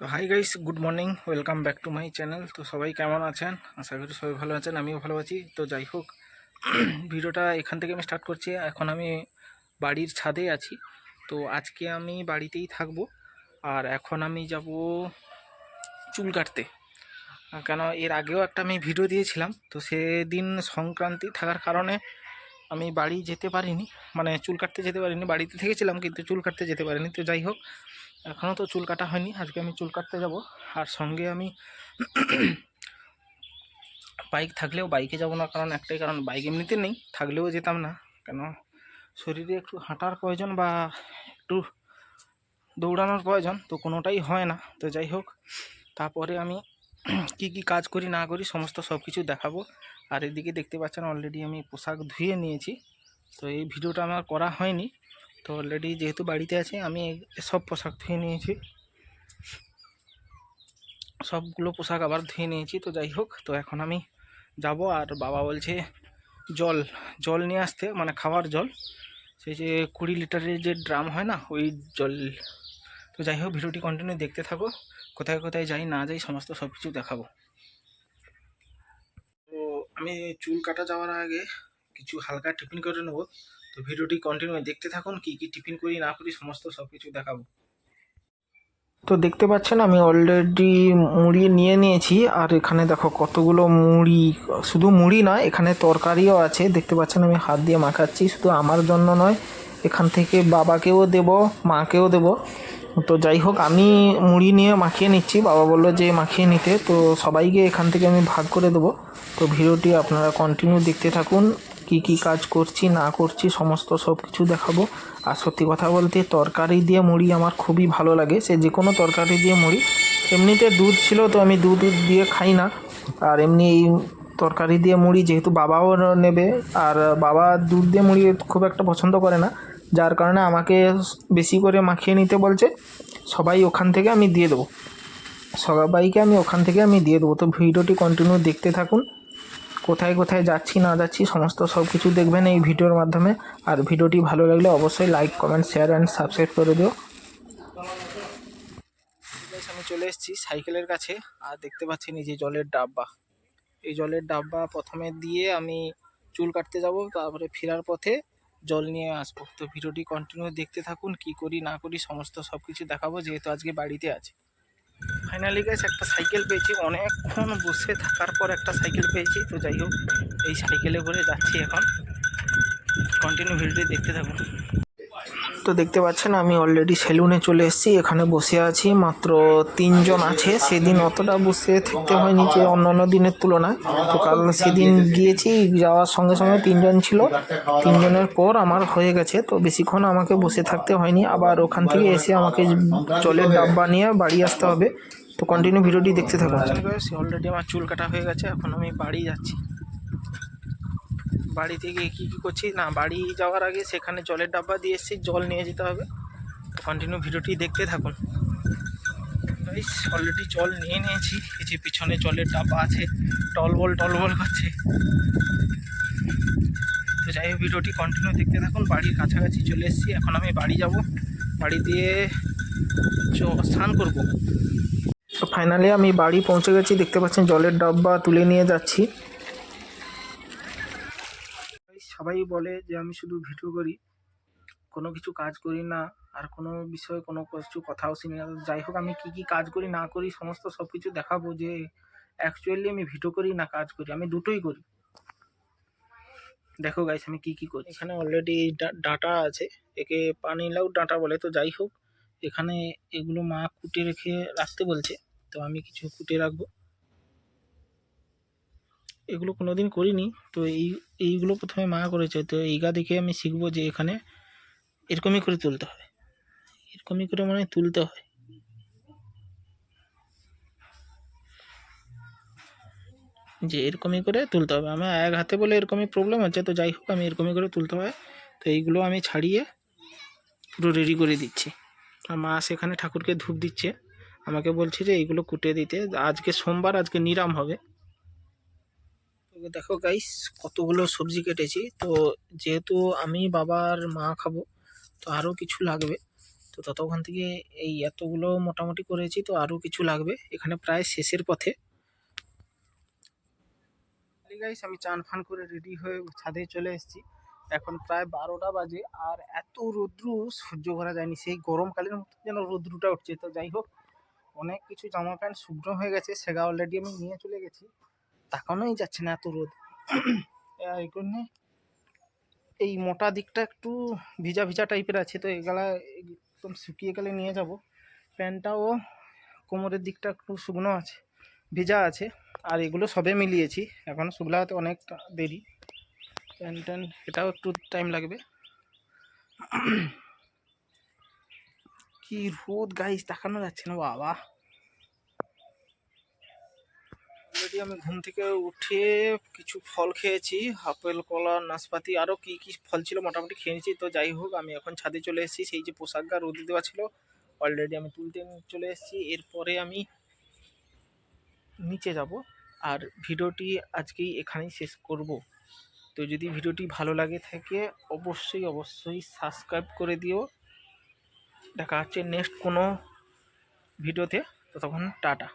তো hi guys good morning welcome back to my channel তো সবাই কেমন আছেন? আশা করি সবাই ভালো আছেন, আমিও ভালো আছি। তো যাই হোক, ভিডিওটা এখান থেকে আমি স্টার্ট করছি। এখন আমি বাড়ির ছাদে আছি। তো আজকে আমি বাড়িতেই থাকব। আর এখন আমি যাব চুল কাটতে। কেন, এর আগেও একটা আমি ভিডিও দিয়েছিলাম। তো সেদিন সংক্রান্তি থাকার কারণে আমি বাড়ি যেতে পারিনি। মানে চুল কাটতে যেতে পারিনি। বাড়িতে থেকেছিলাম, কিন্তু চুল কাটতে যেতে পারিনি। তো যাই হোক এখনও তো চুল কাটা হয়নি, আজকে আমি চুল কাটতে যাব। আর সঙ্গে আমি বাইক থাকলেও বাইকে যাব না, কারণ একটাই কারণ বাইক এমনিতে নেই, থাকলেও যেতাম না। কেন? শরীরে একটু হাঁটার প্রয়োজন বা একটু দৌড়ানোর প্রয়োজন, তো কোনোটাই হয় না। তো যাই হোক, তারপরে আমি কি কি কাজ করি, না করি, সমস্ত সব কিছু দেখাবো। আর এদিকে দেখতে পাচ্ছেন অলরেডি আমি পোশাক ধুয়ে নিয়েছি। তো এই ভিডিওটা আমার করা হয়নি। তো অলরেডি যেহেতু বাড়িতে আছে, আমি সব পোশাক ধুয়ে নিয়েছি। সবগুলো পোশাক আবার ধুয়ে নিয়েছি, তো যাই হোক, তো এখন আমি যাব আর বাবা বলছে জল জল নিয়ে আসতে মানে খাওয়ার জল। সেই যে কুড়ি লিটারের যে ড্রাম হয় না, ওই জল। তো যাই হোক, ভিডিওটি কন্টিনিউ দেখতে থাকো, কোথায় কোথায় যাই না যাই, সমস্ত সব কিছু দেখাবো। তো আমি চুল কাটা যাওয়ার আগে কিছু হালকা টিফিন করে নেব। তো ভিডিওটি কন্টিনিউ দেখতে থাকুন, কি কি টিফিন করি, না করি, সমস্ত সব কিছু দেখাবো। তো দেখতে পাচ্ছেন, আমি অলরেডি মুড়ি নিয়ে নিয়েছি, আর এখানে দেখো কতগুলো মুড়ি, শুধু মুড়ি নয়, এখানে তরকারিও আছে। দেখতে পাচ্ছেন, আমি হাত দিয়ে মাখাচ্ছি, শুধু আমার জন্য নয়, এখান থেকে বাবাকেও দেব, মাকেও দেব। তো যাই হোক, আমি মুড়ি নিয়ে মাখিয়ে নিচ্ছি, বাবা বলল যে মাখিয়ে নিতে, তো সবাইকে এখান থেকে আমি ভাগ করে দেবো। তো ভিডিওটি আপনারা কন্টিনিউ দেখতে থাকুন। কি কি কাজ করছি, না করছি, সমস্ত সব কিছু দেখাবো। আর সত্যি কথা বলতে তরকারি দিয়ে মুড়ি আমার খুবই ভালো লাগে। সে যে কোনো তরকারি দিয়ে মুড়ি। এমনিতে দুধ ছিল তো আমি দুধ দিয়ে খাই না। আর এমনি এই তরকারি দিয়ে মুড়ি যেহেতু বাবাও নেবে, আর বাবা দুধ দিয়ে মুড়ি খুব একটা পছন্দ করে না। যার কারণে আমাকে বেশি করে মাখিয়ে নিতে বলছে, সবাই ওখান থেকে আমি দিয়ে দেবো। সবাইকে আমি ওখান থেকে আমি দিয়ে দেবো। তো ভিডিওটি কন্টিনিউ দেখতে থাকুন। কোথায় কোথায় যাচ্ছি, না যাচ্ছি, সমস্ত সব কিছু দেখবেন এই ভিডিওর মাধ্যমে। আর ভিডিওটি ভালো লাগলে অবশ্যই like comment share and subscribe করে দিও। আমি চলে এসেছি সাইকেলের কাছে। আর দেখতে পাচ্ছি নিজে জলের ডাব্বা। এই জলের ডাব্বা প্রথমে দিয়ে আমি চুল কাটতে যাব, তারপরে ফেরার পথে জল নিয়ে আসব। তো ভিডিওটি কন্টিনিউ দেখতে থাকুন, কি করি, না করি, সমস্ত সব কিছু দেখাবো, যেহেতু আজকে বাড়িতে আছি। ফাইনালি গেছে একটা সাইকেল পেয়েছি। অনেকক্ষণ বসে থাকার পর একটা সাইকেল পেয়েছি। তো যাই হোক, এই সাইকেলে করে যাচ্ছি এখন। কন্টিনিউ ভিডিওটি দেখতে থাকুন। তো দেখতে পাচ্ছেন, আমি অলরেডি সেলুনে চলে এসেছি, এখানে বসে আছি, মাত্র তিনজন আছে। সেদিন অতটা বসে থাকতে হয়নি যে অন্য অন্য দিনের তুলনায়। তো কাল সেদিন গিয়েছি, যাওয়ার সঙ্গে সঙ্গে তিনজন ছিল। তিনজনের পর আমার হয়ে গেছে, তো বেশিক্ষণ আমাকে বসে থাকতে হয়নি। আবার ওখান থেকে এসে আমাকে জলের ডাব্বা নিয়ে বাড়ি আসতে হবে। তো কন্টিনিউ ভিডিওটি দেখতে থাকুন। অলরেডি আমার চুল কাটা হয়ে গেছে, এখন আমি বাড়ি যাচ্ছি। বাড়িতে থেকে কী কী করছি? না, বাড়ি যাওয়ার আগে সেখানে জলের ডাব্বা দিয়ে এসেছি, জল নিয়ে যেতে হবে। কন্টিনিউ ভিডিওটি দেখতে থাকুন। অলরেডি জল নিয়ে নিয়েছি। এই যে পিছনে জলের ডাব্বা আছে, টলবল টলবল করছে। তো যাই হোক, ভিডিওটি কন্টিনিউ দেখতে থাকুন। বাড়ির কাছাকাছি চলে এসেছি। এখন আমি বাড়ি যাব। বাড়ি দিয়ে স্নান করব। তো ফাইনালি আমি বাড়ি পৌঁছে গেছি। দেখতে পাচ্ছেন, জলের ডাব্বা তুলে নিয়ে যাচ্ছি। সবাই বলে যে আমি শুধু ভিডিও করি, কোনো কিছু কাজ করি না, আর কোনো বিষয়ে কোনো কিছু কথাও শুনি না। যাই হোক, আমি কি কি কাজ করি, না করি, সমস্ত সব কিছু দেখাবো যে অ্যাকচুয়ালি আমি ভিডিও করি না কাজ করি, আমি দুটোই করি। দেখো গাইস আমি কি কি করি এখানে অলরেডি এই ডাটা আছে, একে পানি লাউ ডাঁটা বলে। তো যাই হোক, এখানে এগুলো মা কুটে রেখে রাখতে বলছে, তো আমি কিছু কুটে রাখব। এগুলো কোনোদিন করিনি। তো এই, এইগুলো প্রথমে মা করেছে। তো এইগা দেখে আমি শিখব যে এখানে এরকমই করে তুলতে হয়। এরকমই করে মানে তুলতে হয়। যে এরকমই করে তুলতে হবে। আমার এক হাতে বলে এরকমই প্রবলেম হচ্ছে, তো যাই হোক, আমি এরকমই করে তুলতে হয়। তো এইগুলো আমি ছাড়িয়ে পুরো রেডি করে দিচ্ছি। আর মা সেখানে ঠাকুরকে ধূপ দিচ্ছে। আমাকে বলছে যে এইগুলো কুটে দিতে। আজকে সোমবার, আজকে নিরাম হবে। দেখো গাইস কতগুলো সবজি কেটেছি। তো যেহেতু আমি বাবার মা খাব, তো আরও কিছু লাগবে। তো তো ততক্ষণ থেকে এই এতগুলো মোটামুটি করেছি, তো আরও কিছু লাগবে। এখানে প্রায় শেষের পথে। গাইস আমি চান ফান করে রেডি হয়ে ছাদে চলে এসেছি। এখন প্রায় বারোটা বাজে, আর এত রৌদ্র, সহ্য করা যায়নি। সেই গরমকালের মতো যেন রৌদ্রটা উঠছে। তো যাই হোক, অনেক কিছু জামা প্যান্ট শুকনো হয়ে গেছে, সেগা অলরেডি আমি নিয়ে চলে গেছি। তাকানোই যাচ্ছে না এত রোদ। এই জন্যে এই মোটা দিকটা একটু ভিজা ভিজা টাইপের আছে, তো এগুলা একদম শুকিয়ে গেলে নিয়ে যাব। প্যান্টটাও কোমরের দিকটা একটু শুকনো আছে, ভেজা আছে, আর এগুলো সবে মিলিয়েছি। এখন শুকলাতে অনেকটা দেরি। প্যান্ট ট্যান এটাও একটু টাইম লাগবে। কি রোদ গাইস দেখানো যাচ্ছে না, বাবা অলরেডি আমি ঘুম থেকে উঠে কিছু ফল খেয়েছি, আপেল, কলা, নাশপাতি আরও কি কি ফল ছিল মোটামুটি খেয়ে নিয়েছি। তো যাই হোক, আমি এখন ছাদে চলে এসেছি, সেই যে পোশাকটা রোদে দেওয়া ছিল অলরেডি আমি তুলতে চলে এসেছি। এরপরে আমি নিচে যাব। আর ভিডিওটি আজকেই এখানেই শেষ করব। তো যদি ভিডিওটি ভালো লাগে থাকে, অবশ্যই অবশ্যই সাবস্ক্রাইব করে দিও। দেখা হচ্ছে নেক্সট কোনো ভিডিওতে তো তখন টাটা।